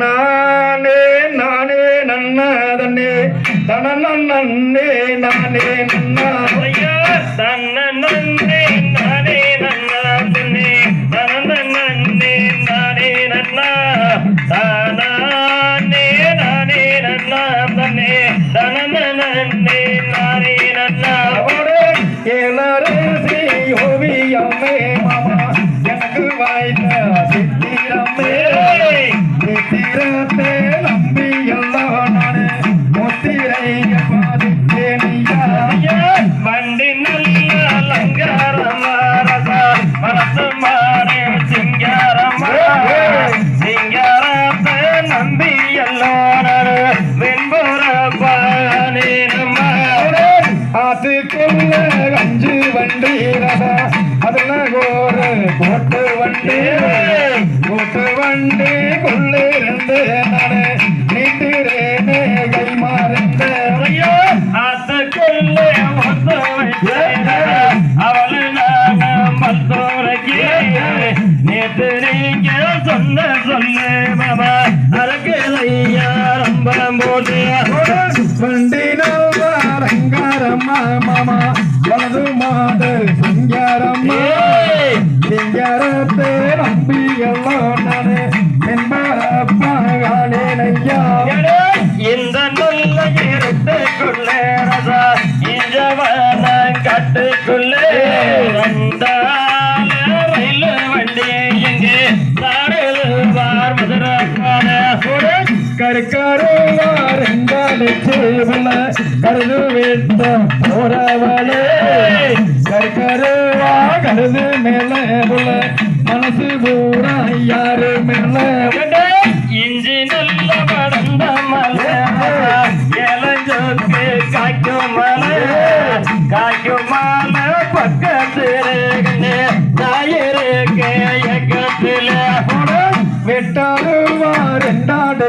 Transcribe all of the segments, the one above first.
நானே நானே நன்னா தன்னே தன நன்னே நானே நன்னா Okay. கருதுள்ள கருது வேண்டும் போறவளே கருவா கருது மேல புள்ள மனசு பூரா யாரு மேல இஞ்சி நல்ல படந்த மலை. காய்க்கும் மலை. காய்க்கும் மலை பக்கத்தில். நாயிருக்கு எக்கத்தில். விட்டாடுவா ரெண்டாடு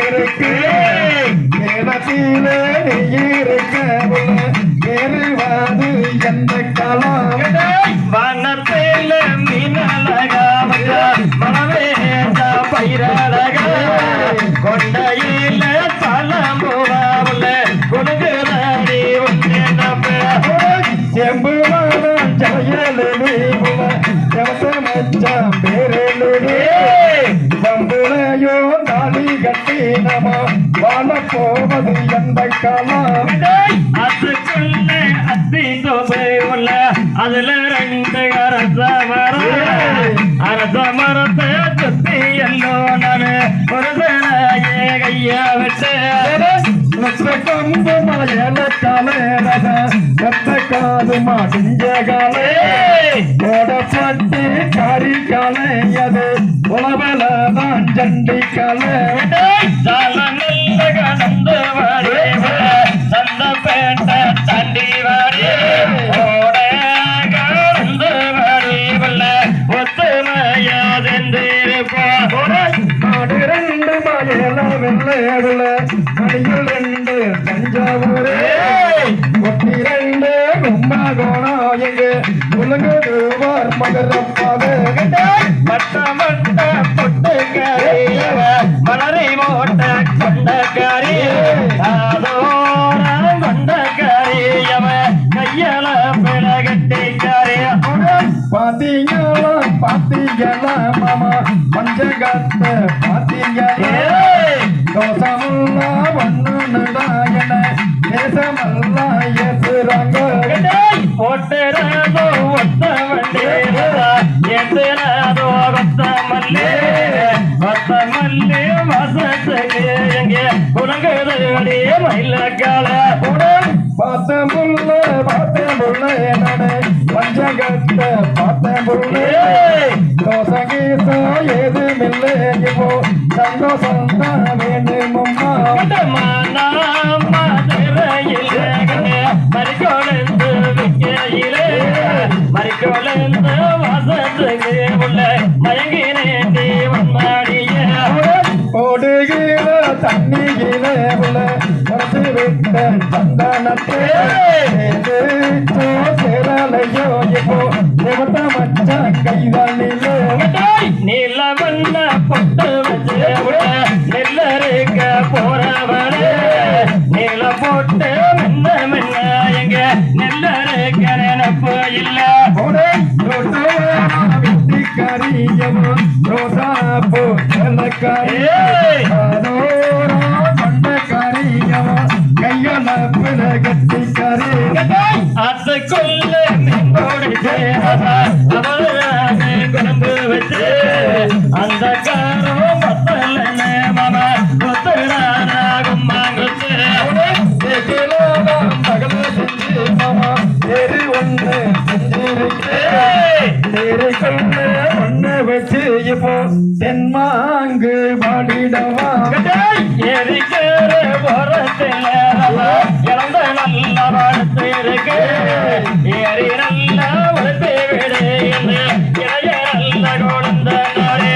வீட்டிலே இருக்க நெருவாது எந்த காலம் வாழப்போவது எந்த காலம் அதுக்குள்ள அத்தி தொகை உள்ள அதுல ரெண்டு அரச மரம். அரச மரத்தை சுத்தி மட்ட மட்ட பொட்டுக்காரி மலரை மோட்ட கொண்டக்காரி கொண்டக்காரி அவன் கையால பிளகட்டிக்காரி பாத்தீங்களா பாத்தீங்களா மாமா மஞ்சகாத்த பாத்தீங்களே தோசமெல்லாம் ஒண்ணுடா என தேசமெல்லாம் ஏசுறாங்க போட்டுறாங்க மயிலக்கால உடன் பார்த்தேன் புள்ள பார்த்தேன் புள்ள என்னடே? பஞ்சகத்த பார்த்தேன் புள்ள தோசை கீசம் ஏதும் இல்லை இப்போ சந்தோஷம் தான் வேண்டுமம்மா மனமா திரையில் மறிக்கொழுந்து விக்கையிலே. மறிக்கொழுந்து வசத்துக்கு உள்ள மயங்கினே உள்ள. விட்ட சந்தானத்தே. சேரலையோ இப்போ தேவத்த மச்சான் கைதானிலே நீலவண்ண பொட்டு வச்சு நெல்லருக்க நீல போட்டு மென்ன மென்ன எங்க நெல்லருக்க நினப்பு பாடிடவா எரிக்கிற போறதில்ல இறந்த நல்ல வாழ்த்து இருக்கு நல்ல விடு இளைய குழந்த நாளே